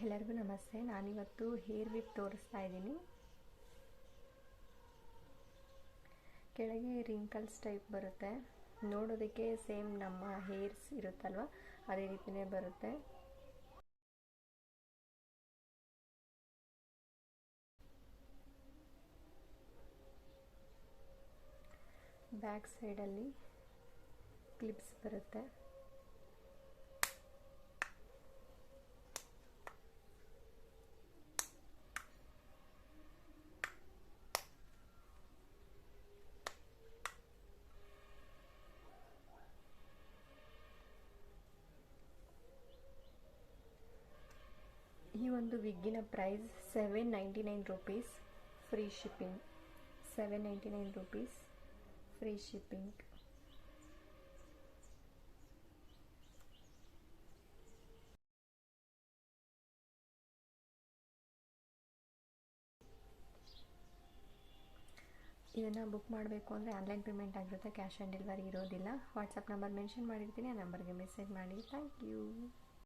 ಎಲ್ಲರಿಗೂ ನಮಸ್ತೆ. ನಾನಿವತ್ತು ಹೇರ್ ವಿಪ್ ತೋರಿಸ್ತಾ ಇದ್ದೀನಿ. ಕೆಳಗೆ ರಿಂಕಲ್ಸ್ ಟೈಪ್ ಬರುತ್ತೆ. ನೋಡೋದಕ್ಕೆ ಸೇಮ್ ನಮ್ಮ ಹೇರ್ಸ್ ಇರುತ್ತಲ್ವ? ಅದೇ ರೀತಿಯೇ ಬರುತ್ತೆ. ಬ್ಯಾಕ್ ಸೈಡಲ್ಲಿ ಕ್ಲಿಪ್ಸ್ ಬರುತ್ತೆ. ಒಂದು ವಿಗ್ಗಿನ price seven ninety nine rupees free shipping seven ninety nine rupees free shipping ಇದನ್ನು ಬುಕ್ ಮಾಡಬೇಕು ಅಂದರೆ ಆನ್ಲೈನ್ ಪೇಮೆಂಟ್ ಆಗಿರುತ್ತೆ ಕ್ಯಾಶ್ ಆನ್ ಡೆಲಿವರಿ ಇರೋದಿಲ್ಲ. ವಾಟ್ಸಪ್ ನಂಬರ್ ಮೆನ್ಷನ್ ಮಾಡಿರ್ತೀನಿ, ಆ ನಂಬರ್ಗೆ ಮೆಸೇಜ್ ಮಾಡಿ. Thank you